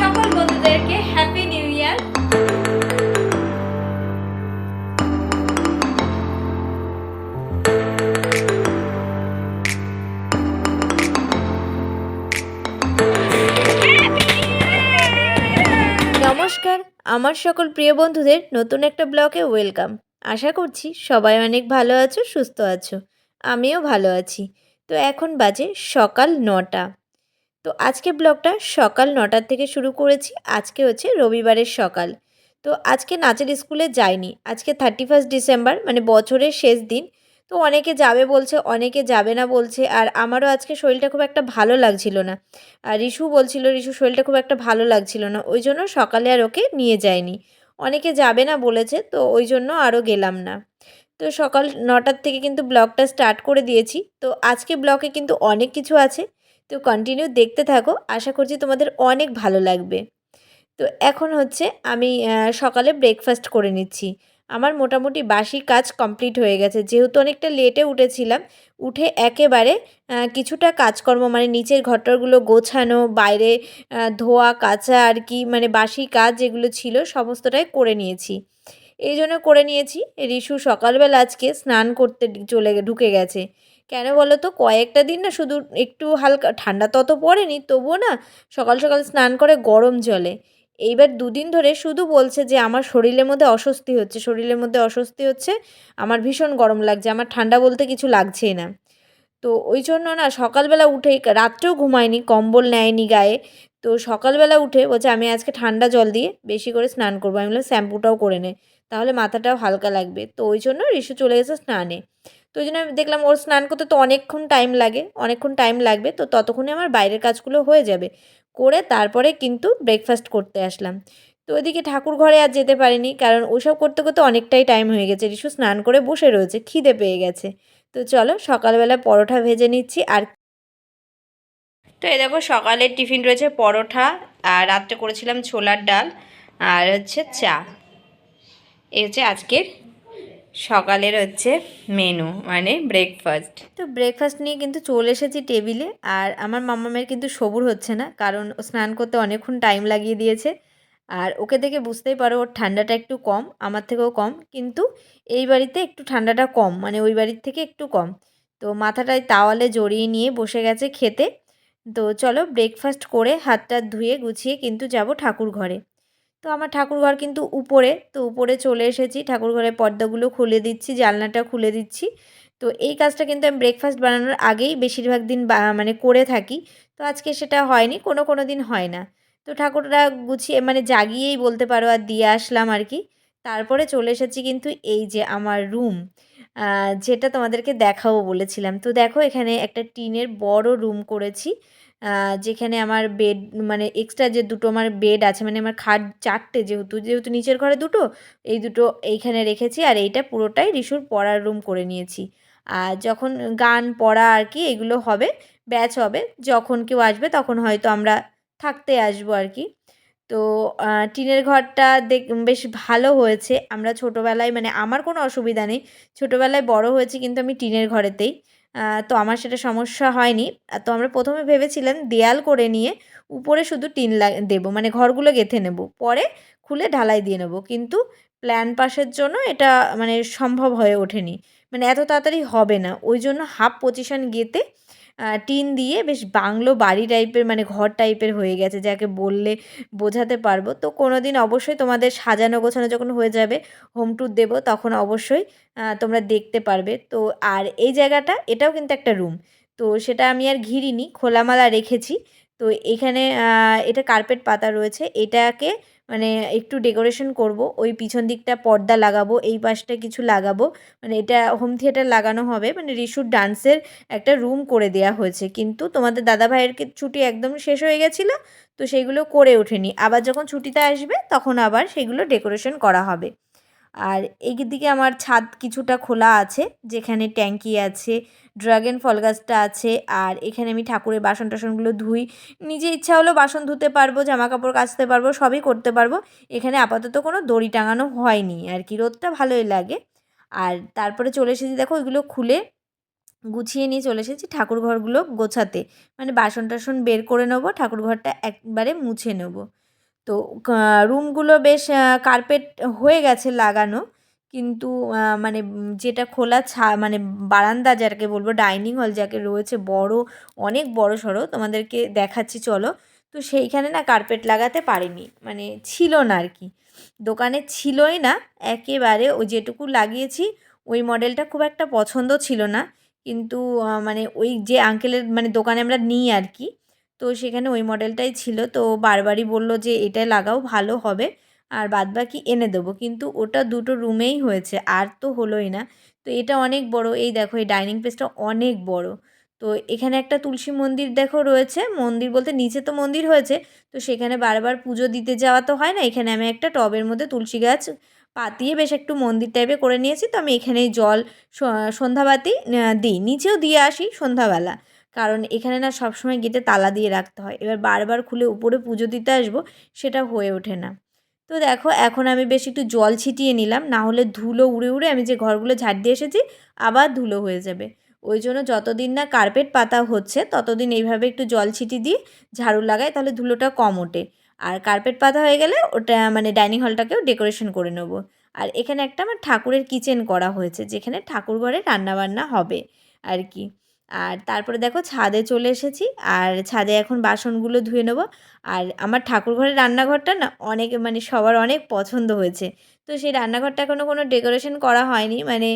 সকল বন্ধুদেরকে happy new year নমস্কার, আমার সকল প্রিয় বন্ধুদের নতুন একটা ব্লগে ওয়েলকাম। আশা করছি সবাই অনেক ভালো আছো, সুস্থ আছো। আমিও ভালো আছি। তো এখন বাজে সকাল নটা। তো আজকে ব্লগটা সকাল নটার থেকে শুরু করেছি। আজকে হচ্ছে রবিবারের সকাল। তো আজকে নাচের স্কুলে যাইনি। আজকে থার্টি ফার্স্ট ডিসেম্বর মানে বছরের শেষ দিন। তো অনেকে যাবে বলছে, অনেকে যাবে না বলছে। আর আমারও আজকে শরীরটা খুব একটা ভালো লাগছিল না। আর রিশু বলছিল, রিশু, শরীরটা খুব একটা ভালো লাগছিল না। ওই জন্য সকালে আর ওকে নিয়ে যায়নি অনেকে যাবে না বলেছে, তো ওই জন্য আরও গেলাম না। তো সকাল নটার থেকে কিন্তু ব্লগটা স্টার্ট করে দিয়েছি। তো আজকে ব্লগে কিন্তু অনেক কিছু আছে। তো কন্টিনিউ দেখতে থাকো। আশা করছি তোমাদের অনেক ভালো লাগবে। তো এখন হচ্ছে আমি সকালে ব্রেকফাস্ট করে নিচ্ছি। আমার মোটামুটি বাসি কাজ কমপ্লিট হয়ে গেছে। যেহেতু অনেকটা লেটে উঠেছিলাম, উঠে একেবারে কিছুটা কাজকর্ম মানে নিচের ঘরটারগুলো গোছানো, বাইরে ধোয়া, কাচা আর কি মানে বাসি কাজ যেগুলো ছিল সমস্তটাই করে নিয়েছি। এই জন্য করে নিয়েছি। রিশু সকালবেলা আজকে স্নান করতে চলে ঢুকে গেছে। কেন বলো তো? কয়েকটা দিন না শুধু একটু হালকা, ঠান্ডা তত পড়েনি, তবুও না সকাল সকাল স্নান করে গরম জলে। এইবার দুদিন ধরে শুধু বলছে যে আমার শরীরের মধ্যে অস্বস্তি হচ্ছে, শরীরের মধ্যে অস্বস্তি হচ্ছে, আমার ভীষণ গরম লাগছে, আমার ঠান্ডা বলতে কিছু লাগছেই না। তো ওই জন্য না সকালবেলা উঠেই রাত্রেও ঘুমায়নি, কম্বল নেয়নি গায়ে। তো সকালবেলা উঠে বলছে, আমি আজকে ঠান্ডা জল দিয়ে বেশি করে স্নান করব। আমি বললাম, শ্যাম্পুটাও করে নে, তাহলে মাথাটাও হালকা লাগবে। তো ওই জন্য রিশু চলে গেছে স্নানে। ওই জন্য আমি দেখলাম ওর স্নান করতে তো অনেকক্ষণ টাইম লাগে, অনেকক্ষণ টাইম লাগবে, তো ততক্ষণে আমার বাইরের কাজগুলো হয়ে যাবে। করে তারপরে কিন্তু ব্রেকফাস্ট করতে আসলাম। তো ওইদিকে ঠাকুর ঘরে আর যেতে পারিনি, কারণ ওসব করতে করতে অনেকটাই টাইম হয়ে গেছে। রিশু স্নান করে বসে রয়েছে, খিদে পেয়ে গেছে। তো চলো সকালবেলা পরোটা ভেজে নিচ্ছি আর তো এই দেখো সকালের টিফিন রয়েছে পরোটা আর রাত্রে করেছিলাম ছোলার ডাল আর হচ্ছে চা। এই হচ্ছে আজকের সকালের হচ্ছে মেনু মানে ব্রেকফাস্ট তো ব্রেকফাস্ট নিয়ে কিন্তু চলে এসেছি টেবিলে আর আমার মামামের কিন্তু সবুর হচ্ছে না, কারণ স্নান করতে অনেকক্ষণ টাইম লাগিয়ে দিয়েছে। আর ওকে দেখে বুঝতেই পারো, ওর ঠান্ডাটা একটু কম, আমার থেকেও কম, কিন্তু এই বাড়িতে একটু ঠান্ডাটা কম মানে ওই বাড়ির থেকে একটু কম। তো মাথাটায় তাওয়ালে জড়িয়ে নিয়ে বসে গেছে খেতে। তো চলো ব্রেকফাস্ট করে হাতটা ধুয়ে গুছিয়ে কিন্তু যাব ঠাকুর ঘরে। তো আমার ঠাকুর ঘর কিন্তু উপরে, তো উপরে চলে এসেছি। ঠাকুর ঘরের পর্দাগুলো খুলে দিচ্ছি, জানলাটা খুলে দিচ্ছি। তো এই কাজটা কিন্তু আমি ব্রেকফাস্ট বানানোর আগেই বেশিরভাগ দিন মানে করে থাকি। তো আজকে সেটা হয়নি, কোনো কোনো দিন হয় না। তো ঠাকুরটা গুছিয়ে মানে জাগিয়েই বলতে পারো আর দিয়ে আসলাম আর কি। তারপরে চলে এসেছি কিন্তু এই যে আমার রুম যেটা তোমাদেরকে দেখাবো বলেছিলাম। তো দেখো এখানে একটা টিনের বড় রুম করেছি। যেখানে আমার বেড মানে এক্সট্রা যে দুটো আমার বেড আছে মানে আমার খাট চারটে যেহেতু যেহেতু নিচের ঘরে দুটো, এই দুটো এইখানে রেখেছি আর এইটা পুরোটাই রিসুর পড়ার রুম করে নিয়েছি। আর যখন গান পড়া আর কি, এগুলো হবে ব্যাচ হবে, যখন কেউ আসবে তখন হয়তো আমরা থাকতে আসব আর কি। তো টিনের ঘরটা দেখ, বেশ ভালো হয়েছে। আমরা ছোটোবেলায় মানে আমার কোনো অসুবিধা নেই, ছোটোবেলায় বড় হয়েছি কিন্তু আমি টিনের ঘরেতেই। তো আমার সেটা সমস্যা হয়নি। তো আমরা প্রথমে ভেবেছিলাম দেয়াল করে নিয়ে উপরে শুধু টিন দেব মানে ঘরগুলো গেঁথে নেব। পরে খুলে ঢালাই দিয়ে নেব। কিন্তু প্ল্যান পাশের জন্য এটা মানে সম্ভব হয়ে ওঠেনি। মানে এত তাড়াতাড়ি হবে না। ওই জন্য হাফ পজিশন গেতে টিন দিয়ে বেশ বাংলো বাড়ি টাইপের মানে ঘর টাইপের হয়ে গেছে, যাকে বললে বোঝাতে পারব। তো কোনো দিন অবশ্যই তোমাদের সাজানো গোছানো যখন হয়ে যাবে, হোম ট্যুর দেবো, তখন অবশ্যই তোমরা দেখতে পারবে। তো আর এই জায়গাটা, এটাও কিন্তু একটা রুম। তো সেটা আমি আর ঘিরিনি, খোলামালা রেখেছি। তো এখানে এটা কার্পেট পাতা রয়েছে। এটাকে মানে একটু ডেকোরেশন করব, ওই পিছন দিকটা পর্দা লাগাবো, এই পাশটা কিছু লাগাবো মানে এটা হোম থিয়েটার লাগানো হবে মানে রিশুর ডান্সের একটা রুম করে দেয়া হয়েছে। কিন্তু তোমাদের দাদা ভাইয়ের ছুটি একদম শেষ হয়ে গেছিল? তো সেইগুলো করে ওঠেনি। আবার যখন ছুটিতে আসবে, তখন আবার সেগুলো ডেকোরেশন করা হবে। আর এই দিকে আমার ছাদ কিছুটা খোলা আছে, যেখানে ট্যাঙ্কি আছে ড্রাগন ফল গাছটা আছে, আর এখানে আমি ঠাকুরের বাসন টাসনগুলো ধুই। নিজে ইচ্ছা হলেও বাসন ধুতে পারব জামা কাপড় কাচতে পারব, সবই করতে পারব। এখানে আপাতত কোনো দড়ি টাঙানো হয়নি, আর কি। রোদটা ভালোই লাগে। আর তারপরে চলে এসেছি, দেখো, ওইগুলো খুলে গুছিয়ে নিয়ে চলে এসেছি ঠাকুর ঘরগুলো গোছাতে। মানে বাসন টাসন বের করে নেব, ঠাকুর ঘরটা একবারে মুছে নেব। তো রুমগুলো বেশ কার্পেট হয়ে গেছে লাগানো। কিন্তু মানে যেটা খোলা ছা মানে বারান্দা যাকে বলব, ডাইনিং হল যাকে রয়েছে, বড়, অনেক বড় সড়ো, তোমাদেরকে দেখাচ্ছি, চলো। তো সেইখানে না কার্পেট লাগাতে পারিনি মানে ছিল না আর কি। দোকানে ছিলই না, একেবারে ওই যেটুকু লাগিয়েছি, ওই মডেলটা খুব একটা পছন্দ ছিল না। কিন্তু মানে ওই যে আঙ্কেলের মানে দোকানে আমরা নিই আর কি, তো সেখানে ওই মডেলটাই ছিল। তো বারবারই বলল যে এটাই লাগাও, ভালো হবে। আর বাদ বাকি এনে দেবো। কিন্তু ওটা দুটো রুমেই হয়েছে, আর তো হলোই না। তো এটা অনেক বড়, এই দেখো, এই ডাইনিং প্লেসটা অনেক বড়। তো এখানে একটা তুলসী মন্দির দেখো রয়েছে, মন্দির বলতে নিচে তো মন্দির হয়েছে, তো সেখানে বারবার পুজো দিতে যাওয়া তো হয় না। এখানে আমি একটা টবের মধ্যে তুলসী গাছ পাতিয়ে বেশ একটু মন্দির টাইপে করে নিয়েছি, তো আমি এখানেই জল সন্ধ্যাবাতি দিই। নিচেও দিয়ে আসি সন্ধ্যাবেলা, কারণ এখানে না সবসময় গেটে তালা দিয়ে রাখতে হয়। এবার বারবার খুলে উপরে পুজো দিতে আসব, সেটা হয়ে ওঠে না। তো দেখো, এখন আমি বেশ একটু জল ছিটিয়ে নিলাম। না হলে ধুলো উড়ে উড়ে আমি যে ঘরগুলো ঝাড় দিয়ে এসেছি, আবার ধুলো হয়ে যাবে। ওই জন্য যতদিন না কার্পেট পাতা হচ্ছে, ততদিন এইভাবে একটু জল ছিটি দিয়ে ঝাড়ু লাগাই, তাহলে ধুলোটা কম ওঠে। আর কার্পেট পাতা হয়ে গেলে ওটা মানে ডাইনিং হলটাকেও ডেকোরেশন করে নেব। আর এখানে একটা আমার ঠাকুরের কিচেন করা হয়েছে, যেখানে ঠাকুর ঘরে রান্নাবান্না হবে আর কি। আর তারপরে দেখো ছাদে চলে এসেছি, আর ছাদে এখন বাসনগুলো ধুয়ে নেব। আর আমার ঠাকুর ঘরের রান্নাঘরটা না অনেক মানে সবার অনেক পছন্দ হয়েছে। তো সেই রান্নাঘরটা এখনও কোনো ডেকোরেশন করা হয়নি মানে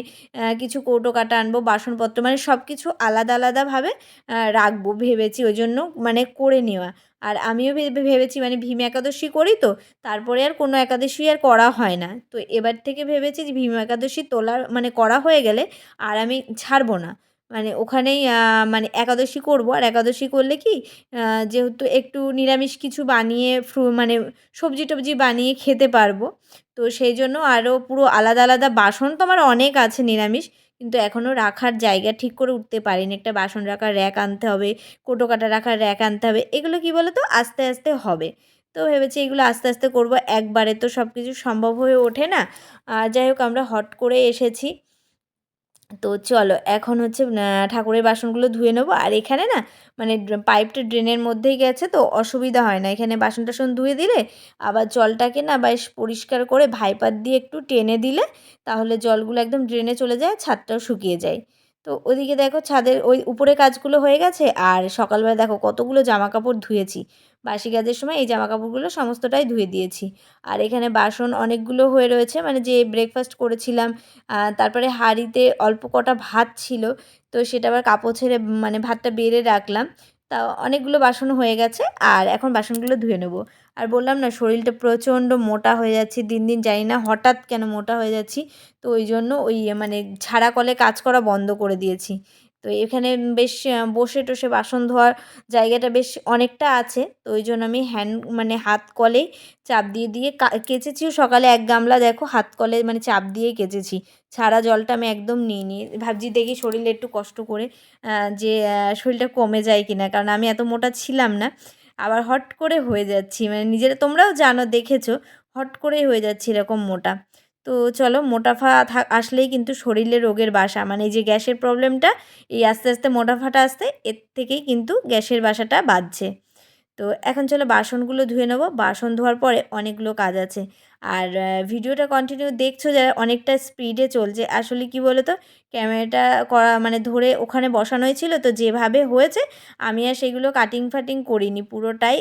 কিছু কৌটো কাটা আনব, বাসনপত্র মানে সব কিছু আলাদা আলাদাভাবে রাখব ভেবেছি, ওই জন্য মানে করে নেওয়া। আর আমিও ভেবেছি মানে ভীম একাদশী করি তো, তারপরে আর কোনো একাদশী আর করা হয় না। তো এবার থেকে ভেবেছি যে ভীম একাদশী তোলার মানে করা হয়ে গেলে আর আমি ছাড়বো না। মানে ওখানেই মানে একাদশী করব। আর একাদশী করলে কি যেহেতু একটু নিরামিষ কিছু বানিয়ে ফ্রু মানে সবজি টবজি বানিয়ে খেতে পারব। তো সেই জন্য আরও পুরো আলাদা আলাদা বাসন তো আমার অনেক আছে নিরামিষ, কিন্তু এখনও রাখার জায়গা ঠিক করে উঠতে পারিনি। একটা বাসন রাখার র্যাক আনতে হবে, কোটো কাটা রাখার র্যাক আনতে হবে, এগুলো কি বলো তো আস্তে আস্তে হবে। তো ভেবেছি এগুলো আস্তে আস্তে করব। একবারে তো সব কিছু সম্ভব হয়ে ওঠে না। যাই হোক, আমরা হট করে এসেছি। তো চলো, এখন হচ্ছে ঠাকুরের বাসনগুলো ধুয়ে নেব। আর এখানে না মানে পাইপটা ড্রেনের মধ্যেই গেছে তো, অসুবিধা হয় না। এখানে বাসন টাসন ধুয়ে দিলে, আবার জলটাকে না বেশ পরিষ্কার করে ভাইপার দিয়ে একটু টেনে দিলে, তাহলে জলগুলো একদম ড্রেনে চলে যায়, ছাদটাও শুকিয়ে যায়। তো ওদিকে দেখো ছাদের ওই উপরে কাজগুলো হয়ে গেছে, আর সকালবেলা দেখো কতগুলো জামা কাপড় ধুয়েছি। বাসি কাজের সময় এই জামা কাপড়গুলো সমস্তটাই ধুয়ে দিয়েছি। আর এখানে বাসন অনেকগুলো হয়ে রয়েছে মানে যে ব্রেকফাস্ট করেছিলাম তারপরে হাঁড়িতে অল্প কটা ভাত ছিল, তো সেটা আবার কাপড় ছেড়ে মানে ভাতটা বেড়ে রাখলাম। তা অনেকগুলো বাসন হয়ে গেছে, আর এখন বাসনগুলো ধুয়ে নেব। আর বললাম না, শরীরটা প্রচণ্ড মোটা হয়ে যাচ্ছে, দিন দিন জানি না হঠাৎ কেন মোটা হয়ে যাচ্ছি, তো ওই জন্য ওই মানে ছাড়া কলে কাজ করা বন্ধ করে দিয়েছি। তো এখানে বেশ বসে টসে বাসন ধোয়ার জায়গাটা বেশ অনেকটা আছে। তো ওই জন্য আমি হ্যান্ড মানে হাত কলেই চাপ দিয়ে দিয়ে কেচেছিও সকালে এক গামলা দেখো হাত কলে মানে চাপ দিয়েই কেচেছি। ছাড়া জলটা আমি একদম নিই ভাবছি দেখি শরীরে একটু কষ্ট করে যে শরীরটা কমে যায় কিনা। কারণ আমি এত মোটা ছিলাম না। আবার হট করে হয়ে যাচ্ছি। মানে নিজেরা তোমরাও জানো, দেখেছ, হট করেই হয়ে যাচ্ছি এরকম মোটা। তো চলো মোটাফা আসলেই কিন্তু শরীরে রোগের বাসা। মানে যে গ্যাসের প্রবলেমটা এই আস্তে আস্তে মোটাফাটা আসতে এর থেকেই কিন্তু গ্যাসের বাসাটা বাঁধছে। তো এখন চলো বাসনগুলো ধুয়ে নেব। বাসন ধোয়ার পরে অনেকগুলো কাজ আছে। আর ভিডিওটা কন্টিনিউ দেখছ যারা অনেকটা স্পিডে চলছে। আসলে কি বলো তো ক্যামেরাটা করা মানে ধরে ওখানে বসানো হয়েছিল তো যেভাবে হয়েছে, আমি আর সেগুলো কাটিং ফাটিং করিনি। পুরোটাই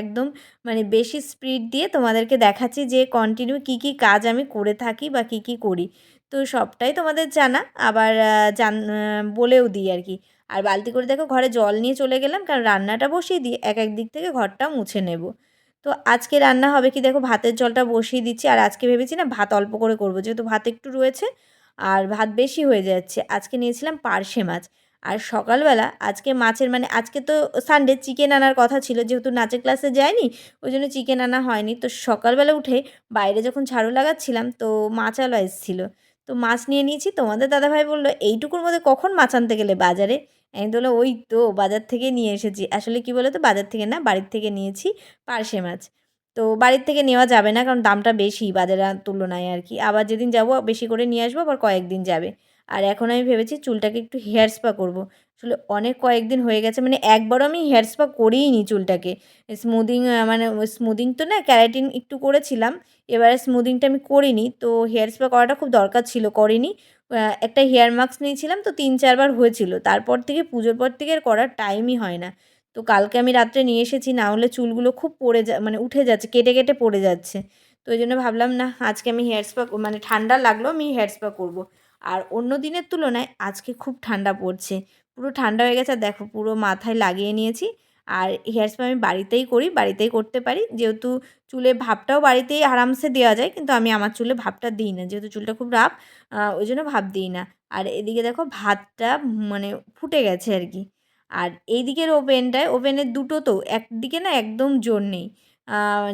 একদম মানে বেশি স্পিড দিয়ে তোমাদেরকে দেখাচ্ছি যে কন্টিনিউ কি কি কাজ আমি করে থাকি বা কি কি করি। তো সবটাই তোমাদের জানা। আবার জান বলেও দিই আর কি। আর বালতি করে দেখো ঘরে জল নিয়ে চলে গেলাম, কারণ রান্নাটা বসিয়ে দিই এক এক দিক থেকে ঘরটা মুছে নেব। তো আজকে রান্না হবে কি দেখো, ভাতের জলটা বসিয়ে দিচ্ছি, আর আজকে ভেবেছি না ভাত অল্প করে করব, যেহেতু ভাত একটু রয়েছে আর ভাত বেশি হয়ে যাচ্ছে, আজকে নিয়েছিলাম পার্শে মাছ। আর সকালবেলা আজকে মাছের মানে আজকে তো সানডে চিকেন আনার কথা ছিল, যেহেতু নাচের ক্লাসে যায়নি, ওই জন্য চিকেন আনা হয়নি। তো সকালবেলা উঠে বাইরে যখন ঝাড়ু লাগাচ্ছিলাম, তো মাছ আলো এসেছিল। তো মাছ নিয়ে নিয়েছি। তোমাদের দাদাভাই বলল, এইটুকুর মধ্যে কখন মাছ আনতে গেলে বাজারে? আমি তো ওই তো, বাজার থেকে নিয়ে এসেছি। আসলে কি বলো তো বাজার থেকে না, বাড়ির থেকে নিয়েছি পার্শে মাছ। তো বাড়ির থেকে নেওয়া যাবে না, কারণ দামটা বেশি বাজারের তুলনায় আর কি। আবার যেদিন যাব, বেশি করে নিয়ে আসব, আবার কয়েকদিন যাবে। আর এখন আমি ভেবেছি চুলটাকে একটু হেয়ার স্পা করব। আসলে অনেক কয়েকদিন হয়ে গেছে মানে একবারও আমি হেয়ার স্পা করেই নি চুলটাকে স্মুদিং মানে স্মুদিং তো না, ক্যারাটিন একটু করেছিলাম, এবারে স্মুদিংটা আমি করিনি, তো হেয়ার স্পা করাটা খুব দরকার ছিল, করিনি। একটা হেয়ার মাস্ক নিয়েছিলাম, তো তিন চারবার হয়েছিল, তারপর থেকে, পুজোর পর থেকে আর করার টাইমই হয় না। তো কালকে আমি রাত্রে নিয়ে এসেছি, না হলে চুলগুলো খুব পড়ে যা মানে উঠে যাচ্ছে, কেটে কেটে পড়ে যাচ্ছে। তো ওই জন্য ভাবলাম, না, আজকে আমি হেয়ার স্পা মানে ঠান্ডা লাগল আমি হেয়ার স্পা করব। আর অন্য দিনের তুলনায়, আজকে খুব ঠান্ডা পড়ছে। পুরো ঠান্ডা হয়ে গেছে দেখো পুরো মাথায় লাগিয়ে নিয়েছি। আর হেয়ার স্পা আমি বাড়িতেই করি, বাড়িতেই করতে পারি। যেহেতু চুলে ভাবটাও বাড়িতেই আরামসে দেওয়া যায়, কিন্তু আমি আমার চুলে ভাবটা দিই না। যেহেতু চুলটা খুব রাফ ওই জন্য ভাব দিই না। আর এদিকে দেখো ভাতটা মানে ফুটে গেছে আর কি। আর এই দিকের ওভেনটায়, ওভেনের দুটো তো, একদিকে না একদম জোর নেই।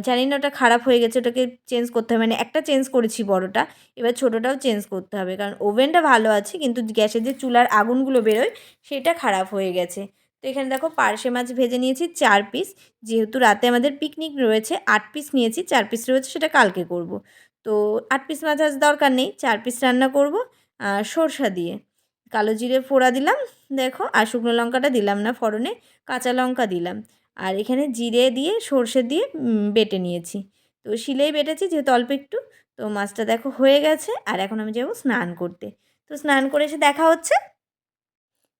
জানি না ওটা খারাপ হয়ে গেছে, ওটাকে চেঞ্জ করতে হবে। মানে একটা চেঞ্জ করেছি বড়টা, এবার ছোটোটাও চেঞ্জ করতে হবে। কারণ ওভেনটা ভালো আছে, কিন্তু গ্যাসের যে চুলার আগুনগুলো বেরোয়, সেটা খারাপ হয়ে গেছে। তো এখানে দেখো পার্শে মাছ ভেজে নিয়েছি চার পিস যেহেতু রাতে আমাদের পিকনিক রয়েছে, আট পিস নিয়েছি, চার পিস রয়েছে, সেটা কালকে করব। তো আট পিস মাছ আজ দরকার নেই, চার পিস রান্না করব সরষা দিয়ে। কালো জিরে ফোড়া দিলাম, দেখো, আর শুকনো লঙ্কাটা দিলাম না ফোড়নে, কাঁচা লঙ্কা দিলাম। আর এখানে জিরে দিয়ে সর্ষে দিয়ে বেটে নিয়েছি। তো শিলেই বেটেছি, যেহেতু অল্প একটু। তো মাছটা দেখো হয়ে গেছে, আর এখন আমি যাব স্নান করতে। তো স্নান করে এসে দেখা হচ্ছে।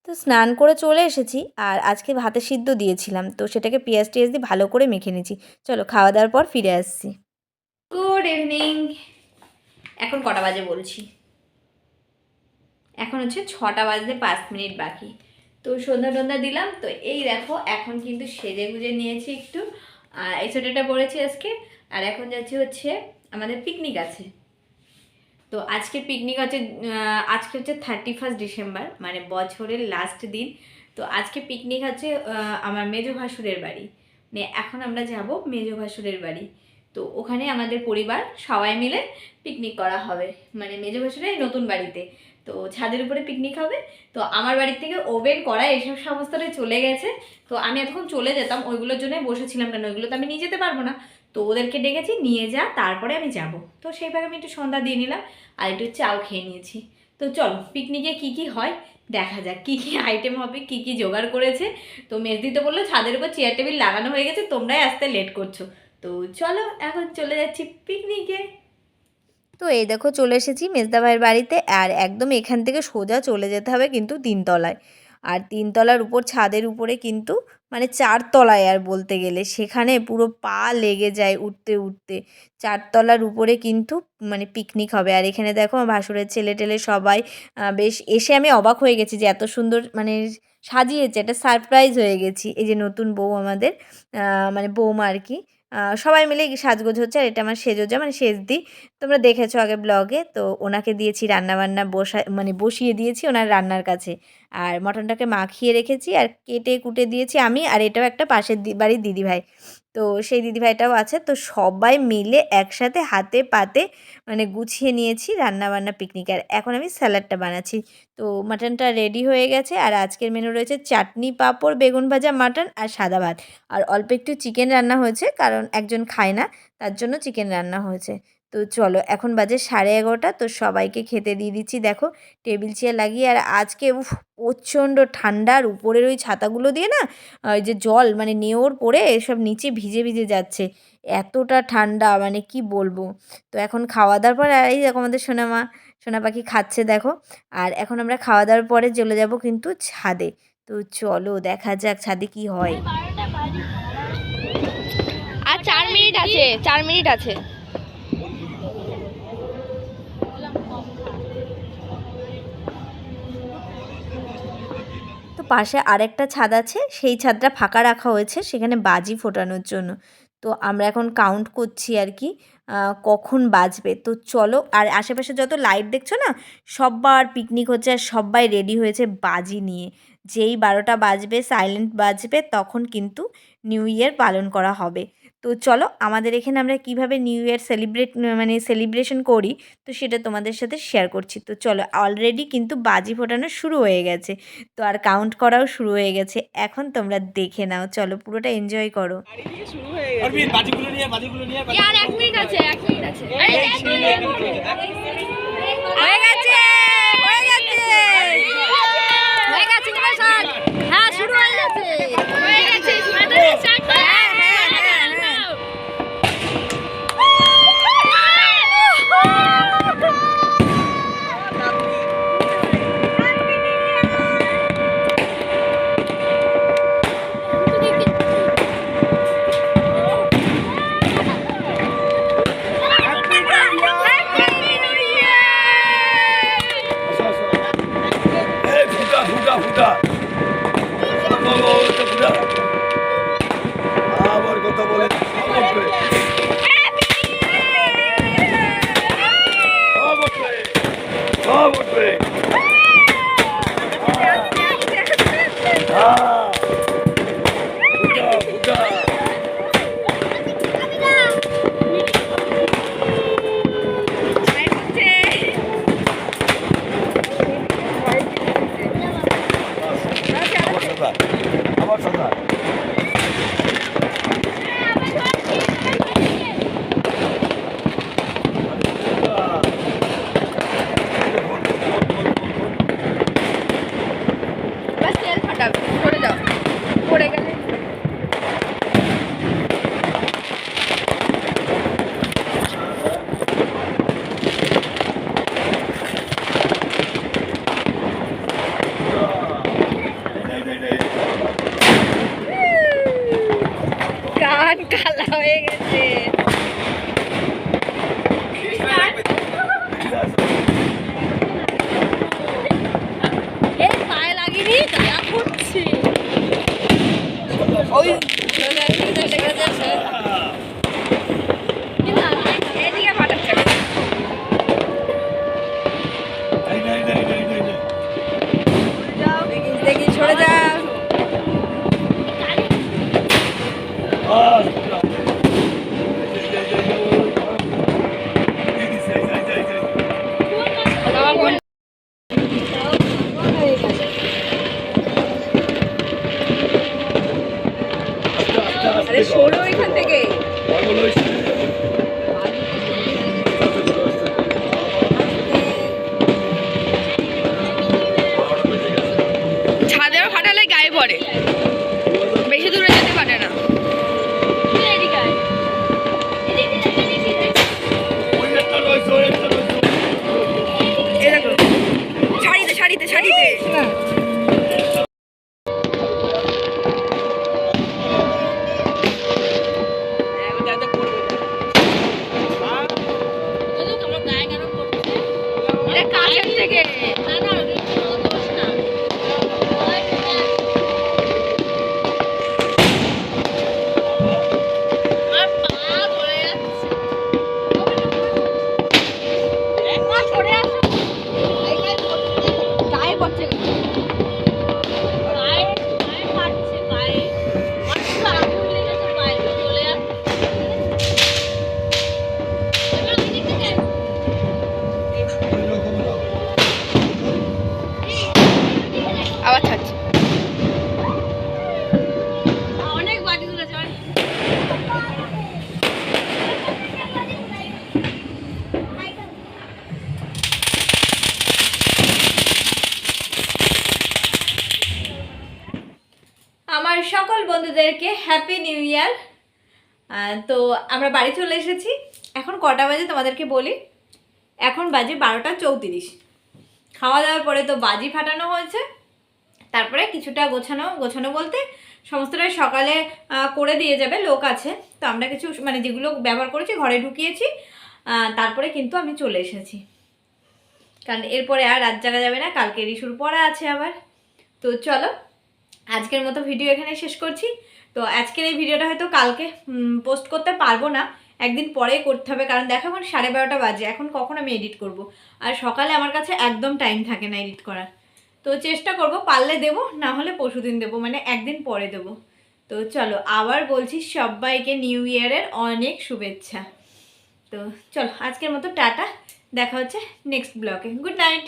তো স্নান করে চলে এসেছি, আর আজকে ভাতে সিদ্ধ দিয়েছিলাম। তো সেটাকে পেঁয়াজ টিয়াজ দিয়ে ভালো করে মেখে নিয়েছি। চলো, খাওয়া দাওয়ার পর ফিরে আসছি। গুড ইভিনিং এখন কটা বাজে বলছি? এখন হচ্ছে ছটা বাজতে পাঁচ মিনিট বাকি। তো সন্ধ্যা টন্ধা দিলাম। তো এই দেখো, এখন কিন্তু সেজে গুজে নিয়েছি একটু। আর এই সোয়েটারটা পরেছি আজকে। আর এখন যাচ্ছি হচ্ছে আমাদের পিকনিক আছে। তো আজকে পিকনিক আছে আজকে হচ্ছে থার্টি ফার্স্ট ডিসেম্বর মানে বছরের লাস্ট দিন। তো আজকে পিকনিক আছে আমার মেজো ভাসুরের বাড়ি। মানে এখন আমরা যাব মেজো ভাসুরের বাড়ি। তো ওখানে আমাদের পরিবার সবাই মিলে পিকনিক করা হবে। মানে মেজো ভাসুরের নতুন বাড়িতে। তো ছাদের উপরে পিকনিক হবে। তো আমার বাড়ির থেকে ওভেন করা এসব সমস্তটাই চলে গেছে। তো আমি এতক্ষণ চলে যেতাম, ওইগুলোর জন্যই বসেছিলাম কেন? ওইগুলো তো আমি নিয়ে যেতে পারব না। তো ওদেরকে ডেকেছি, নিয়ে যা, তারপরে আমি যাব। তো সেইভাবে আমি একটু সন্ধ্যা দিয়ে নিলাম আর একটু চাও খেয়ে নিয়েছি। তো চলো পিকনিকে কি কি হয় দেখা যাক, কী কী আইটেম হবে, কী কী জোগাড় করেছে। তো মেজদি তো বলল, ছাদের উপর চেয়ার টেবিল লাগানো হয়ে গেছে, তোমরাই আসতে লেট করছ। তো চলো, এখন চলে যাচ্ছি পিকনিকে তো এই দেখো চলে এসেছি মেজদা ভাইয়ের বাড়িতে আর একদম এখান থেকে সোজা চলে যেতে হবে কিন্তু তিনতলায়। আর তিনতলার উপর ছাদের উপরে কিন্তু মানে চারতলায় আর বলতে গেলে সেখানে পুরো পা লেগে যায় উঠতে উঠতে। চারতলার উপরে কিন্তু মানে পিকনিক হবে। আর এখানে দেখো আমার ভাসুরের ছেলে টেলে সবাই বেশ এসে আমি অবাক হয়ে গেছি যে এত সুন্দর মানে সাজিয়েছে। একটা সারপ্রাইজ হয়ে গেছি। এই যে নতুন বউ আমাদের মানে বৌমা আর কি। সবাই মিলে সাজগোজ হচ্ছে, আর এটা আমার সেজোজা মানে সেজদি তোমরা দেখেছ আগে ব্লগে তো ওনাকে দিয়েছি রান্নাবান্না বসা মানে বসিয়ে দিয়েছি ওনার রান্নার কাছে। আর মটনটাকে মাখিয়ে রেখেছি, আর কেটে কুটে দিয়েছি আমি, আর এটাও একটা পাশের বাড়ির দিদিভাই। তো সেই দিদিভাইটাও আছে। তো সবাই মিলে একসাথে হাতে পাতে মানে গুছিয়ে নিয়েছি রান্নাবান্না পিকনিক আর এখন আমি স্যালাডটা বানাচ্ছি। তো মাটনটা রেডি হয়ে গেছে আর আজকের মেনু রয়েছে চাটনি, পাঁপড়, বেগুন ভাজা, মাটন আর সাদা ভাত। আর অল্প একটু চিকেন রান্না হয়েছে কারণ একজন খায় না, তার জন্য চিকেন রান্না হয়েছে। তো চলো এখন বাজে সাড়ে এগারোটা, তো সবাইকে খেতে দিয়ে দিচ্ছি। দেখো টেবিল চেয়ার লাগিয়ে, আর আজকে উফ প্রচণ্ড ঠান্ডার উপরের ওই ছাতাগুলো দিয়ে না ওই যে জল মানে নেওর পড়ে সব নিচে ভিজে ভিজে যাচ্ছে। এতটা ঠান্ডা মানে কি বলব? তো এখন খাওয়া দাওয়ার পর, আর এই দেখো আমাদের সোনামা, সোনা পাখি খাচ্ছে দেখো। আর এখন আমরা খাওয়া দাওয়ার পরে চলে যাব কিন্তু ছাদে। তো চলো দেখা যাক ছাদে কি হয়। আর চার মিনিট আছে, চার মিনিট আছে। পাশে আরেকটা ছাদ আছে, সেই ছাদটা ফাঁকা রাখা হয়েছে, সেখানে বাজি ফোটানোর জন্য। তো আমরা এখন কাউন্ট করছি আর কি কখন বাজবে। তো চলো, আর আশেপাশে যত লাইট দেখছ না, সব্বার পিকনিক হচ্ছে আর সবাই রেডি হয়েছে বাজি নিয়ে। যেই বারোটা বাজবে সাইলেন্ট বাজবে, তখন কিন্তু নিউ ইয়ার পালন করা হবে। তো চলো আমাদের এখানে আমরা কীভাবে নিউ ইয়ার সেলিব্রেট মানে সেলিব্রেশন করি তো সেটা তোমাদের সাথে শেয়ার করছি তো চলো অলরেডি কিন্তু বাজি ফোটানো শুরু হয়ে গেছে তো আর কাউন্ট করাও শুরু হয়ে গেছে এখন তোমরা দেখে নাও চলো পুরোটা এনজয় করো অরবিন বাজিগুলো নিয়ে বাজিগুলো নিয়ে আর এক মিনিট আছে এক মিনিট আছে হয়ে গেছে হয়ে গেছে হয়ে গেছে তোমার শুরু হয়ে গেছে হয়ে গেছে ফুটা ফুটা ও, ও, ওটা ফুটা। আবার কথা বলে অবশ্যই অবশ্যই অবশ্যই হ্যাঁ। ফুটা ফুটা আবার সাদা আবার সাদা বাস তেল ফাটাবে পড়ে যাও পড়ে গেলে নেই, নেই, নেই। কান কালা হয়ে গেছে এই পায়ে লাগিনি গায়া ফুটছে ওই চলে গেছে চলে গেছে এদিকে ফাটাচ্ছে নেই, নেই, নেই, নেই, নেই, নেই। দেখি দেখি সরে যাও আহ, ফুটা। এই, এই, এই, এই, ওই, ওই। এই, এই, এই, এই, এই, এই। আমার বোন আস্তে, আস্তে, আস্তে আরে কর। সরো এখান থেকে ইয়ার তো আমরা বাড়ি চলে এসেছি। এখন কটা বাজে তোমাদেরকে বলি? এখন বাজে বারোটা চৌত্রিশ। খাওয়া দাওয়ার পরে তো বাজি ফাটানো হয়েছে। তারপরে কিছুটা গোছানো গোছানো বলতে সমস্তটাই সকালে করে দিয়ে যাবে, লোক আছে। তো আমরা কিছু মানে যেগুলো ব্যবহার করেছি ঘরে ঢুকিয়েছি। তারপরে কিন্তু আমি চলে এসেছি। কারণ এরপরে আর রাত জাগা যাবে না কালকে রিসুর পড়া আছে আবার। তো চলো, আজকের মতো ভিডিও এখানে শেষ করছি। তো আজকের এই ভিডিওটা হয়তো কালকে পোস্ট করতে পারব না। একদিন পরে করতে হবে, কারণ দেখো এখন সাড়ে বারোটা বাজে, এখন কখন আমি এডিট করব? আর সকালে আমার কাছে একদম টাইম থাকে না এডিট করার। তো চেষ্টা করব, পারলে দেবো, না হলে পরশুদিন দেবো মানে একদিন পরে দেবো। তো চলো, আবার বলছি সবাইকে নিউ ইয়ারের অনেক শুভেচ্ছা। তো চলো, আজকের মতো টাটা, দেখা হচ্ছে নেক্সট ব্লগে গুড নাইট